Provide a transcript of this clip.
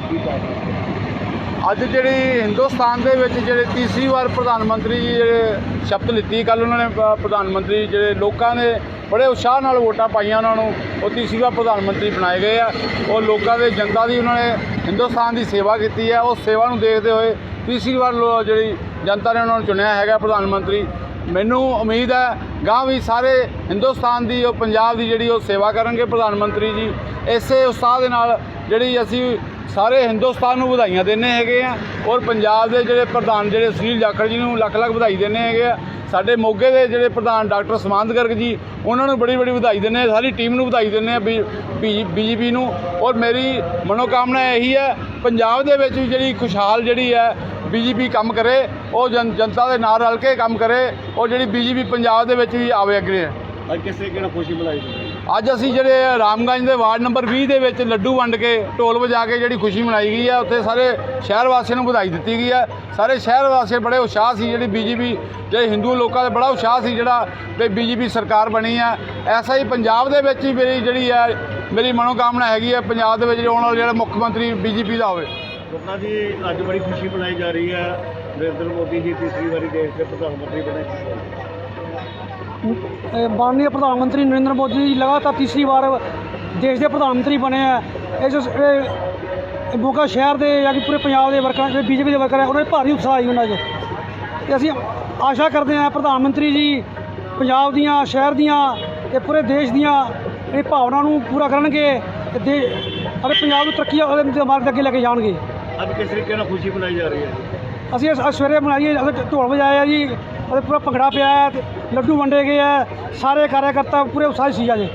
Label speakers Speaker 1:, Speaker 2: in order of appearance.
Speaker 1: ਕੀ
Speaker 2: ਅੱਜ ਜਿਹੜੀ ਹਿੰਦੁਸਤਾਨ ਦੇ ਵਿੱਚ ਜਿਹੜੇ ਤੀਸਰੀ ਵਾਰ ਪ੍ਰਧਾਨ ਮੰਤਰੀ ਜੀ ਜਿਹੜੇ ਸ਼ਪਥ ਲਿੱਤੀ ਕੱਲ ਉਹਨਾਂ ਨੇ ਪ੍ਰਧਾਨ ਮੰਤਰੀ ਜਿਹੜੇ ਲੋਕਾਂ ਨੇ ਬੜੇ ਉਤਸ਼ਾਹ ਨਾਲ ਵੋਟਾਂ ਪਾਈਆਂ ਉਹਨਾਂ ਨੂੰ, ਉਹ ਤੀਸਰੀ ਵਾਰ ਪ੍ਰਧਾਨ ਮੰਤਰੀ ਬਣਾਏ ਗਏ ਆ। ਉਹ ਲੋਕਾਂ ਦੇ ਜਨਤਾ ਦੀ ਉਹਨਾਂ ਨੇ ਹਿੰਦੁਸਤਾਨ ਦੀ ਸੇਵਾ ਕੀਤੀ ਹੈ ਉਸ ਸੇਵਾ ਨੂੰ ਦੇਖਦੇ ਹੋਏ ਤੀਸਰੀ ਵਾਰ ਲੋ- ਜਿਹੜੀ ਜਨਤਾ ਨੇ ਉਹਨਾਂ ਨੂੰ ਚੁਣਿਆ ਹੈਗਾ ਪ੍ਰਧਾਨ ਮੰਤਰੀ। ਮੈਨੂੰ ਉਮੀਦ ਹੈ ਗਾਂ ਵੀ ਸਾਰੇ ਹਿੰਦੁਸਤਾਨ ਦੀ ਉਹ ਪੰਜਾਬ ਦੀ ਜਿਹੜੀ ਉਹ ਸੇਵਾ ਕਰਨਗੇ ਪ੍ਰਧਾਨ ਮੰਤਰੀ ਜੀ, ਇਸੇ ਉਤਸ਼ਾਹ ਦੇ ਨਾਲ ਜਿਹੜੀ ਅਸੀਂ ਸਾਰੇ ਹਿੰਦੁਸਤਾਨ ਨੂੰ ਵਧਾਈਆਂ ਦਿੰਦੇ ਹੈਗੇ ਆ ਔਰ ਪੰਜਾਬ ਦੇ ਜਿਹੜੇ ਪ੍ਰਧਾਨ ਜਿਹੜੇ ਸੁਨੀਲ ਜਾਖੜ ਜੀ ਨੂੰ ਲੱਖ ਲੱਖ ਵਧਾਈ ਦਿੰਦੇ ਹੈਗੇ ਆ। ਸਾਡੇ ਮੋਗੇ ਦੇ ਜਿਹੜੇ ਪ੍ਰਧਾਨ ਡਾਕਟਰ ਸਮਾਂਤ ਗਰਗ ਜੀ, ਉਹਨਾਂ ਨੂੰ ਬੜੀ ਬੜੀ ਵਧਾਈ ਦਿੰਦੇ ਆ। ਸਾਰੀ ਟੀਮ ਨੂੰ ਵਧਾਈ ਦਿੰਦੇ ਆ ਬੀਜੇਪੀ ਨੂੰ। ਔਰ ਮੇਰੀ ਮਨੋਕਾਮਨਾ ਇਹੀ ਹੈ, ਪੰਜਾਬ ਦੇ ਵਿੱਚ ਵੀ ਜਿਹੜੀ ਖੁਸ਼ਹਾਲ ਜਿਹੜੀ ਹੈ, ਬੀਜੇਪੀ ਕੰਮ ਕਰੇ, ਉਹ ਜਨ ਜਨਤਾ ਦੇ ਨਾਲ ਰਲ ਕੇ ਕੰਮ ਕਰੇ ਔਰ ਜਿਹੜੀ ਬੀਜੇਪੀ ਪੰਜਾਬ ਦੇ ਵਿੱਚ ਵੀ ਆਵੇ ਅੱਗੇ।
Speaker 1: ਅੱਜ ਕਿਸ ਤਰੀਕੇ ਨਾਲ ਖੁਸ਼ੀ ਮਨਾਈ
Speaker 2: ਅੱਜ ਅਸੀਂ ਜਿਹੜੇ ਰਾਮਗੰਜ ਦੇ ਵਾਰਡ ਨੰਬਰ 20 ਦੇ ਵਿੱਚ ਲੱਡੂ ਵੰਡ ਕੇ ਢੋਲ ਵਜਾ ਕੇ ਜਿਹੜੀ ਖੁਸ਼ੀ ਮਨਾਈ ਗਈ ਹੈ ਉੱਥੇ ਸਾਰੇ ਸ਼ਹਿਰ ਵਾਸੀਆਂ ਨੂੰ ਵਧਾਈ ਦਿੱਤੀ ਗਈ ਹੈ ਸਾਰੇ ਸ਼ਹਿਰ ਵਾਸੀ ਬੜੇ ਉਤਸ਼ਾਹ ਸੀ, ਜਿਹੜੀ ਬੀਜੇਪੀ ਜਿਹੜੇ ਹਿੰਦੂ ਲੋਕਾਂ ਦਾ ਬੜਾ ਉਤਸ਼ਾਹ ਸੀ, ਜਿਹੜਾ ਵੀ ਬੀਜੇਪੀ ਸਰਕਾਰ ਬਣੀ ਹੈ ਐਸਾ ਹੀ ਪੰਜਾਬ ਦੇ ਵਿੱਚ ਹੀ ਮੇਰੀ ਜਿਹੜੀ ਹੈ ਮੇਰੀ ਮਨੋਕਾਮਨਾ ਹੈਗੀ ਹੈ ਪੰਜਾਬ ਦੇ ਵਿੱਚ ਆਉਣ ਵਾਲਾ ਜਿਹੜਾ ਮੁੱਖ ਮੰਤਰੀ ਬੀਜੇਪੀ ਦਾ ਹੋਵੇ।
Speaker 1: ਗੁਪਤਾ ਜੀ ਅੱਜ ਬੜੀ ਖੁਸ਼ੀ ਮਨਾਈ ਜਾ ਰਹੀ ਹੈ ਨਰਿੰਦਰ ਮੋਦੀ ਜੀ ਤੀਸਰੀ ਵਾਰੀ ਦੇਸ਼ ਦੇ ਪ੍ਰਧਾਨ ਮੰਤਰੀ ਬਣੇ।
Speaker 3: ਇਹ ਮਾਨनीय ਪ੍ਰਧਾਨ ਮੰਤਰੀ ਨਰਿੰਦਰ ਮੋਦੀ ਜੀ ਲਗਾਤਾਰ ਤੀਸਰੀ ਵਾਰ ਦੇਸ਼ ਦੇ ਪ੍ਰਧਾਨ ਮੰਤਰੀ ਬਣੇ ਆ। ਇਸ ਮੋਗਾ ਸ਼ਹਿਰ ਦੇ ਜਾਂ ਕਿ ਪੂਰੇ ਪੰਜਾਬ ਦੇ ਵਰਕਰਾਂ ਜਿਹੜੇ ਬੀਜੇਪੀ ਦੇ ਵਰਕਰ ਹੈ ਉਹਨਾਂ ਦੇ ਭਾਰੀ ਉਤਸ਼ਾਹ ਹੈ ਉਹਨਾਂ 'ਚ। ਤੇ ਅਸੀਂ ਆਸ਼ਾ ਕਰਦੇ ਹਾਂ ਪ੍ਰਧਾਨ ਮੰਤਰੀ ਜੀ ਪੰਜਾਬ ਦੀਆਂ ਸ਼ਹਿਰ ਦੀਆਂ ਤੇ ਪੂਰੇ ਦੇਸ਼ ਦੀਆਂ ਇਹ ਭਾਵਨਾ ਨੂੰ ਪੂਰਾ ਕਰਨਗੇ ਤੇ ਦੇ ਅਤੇ ਪੰਜਾਬ ਨੂੰ ਤਰੱਕੀ ਦੇ ਮਾਰਗ ਤੇ ਅੱਗੇ ਲੈ ਕੇ ਜਾਣਗੇ।
Speaker 1: ਅੱਜ ਕਿਸ ਤਰੀਕੇ ਨਾਲ ਖੁਸ਼ੀ ਮਨਾਈ ਜਾ ਰਹੀ ਹੈ?
Speaker 3: ਅਸੀਂ ਸਵੇਰੇ ਬਣਾਈਏ ਅਸੀਂ ਢੋਲ ਵਜਾਇਆ ਜੀ। ਉਹਦੇ ਪੂਰਾ ਭੰਗੜਾ ਪਿਆ ਹੈ ਤੇ ਲੱਡੂ ਵੰਡੇ ਗਏ ਹੈ, ਸਾਰੇ ਕਾਰਜਕਰਤਾ ਪੂਰੇ ਉਤਸ਼ਾਹ ਸੀ ਜੀ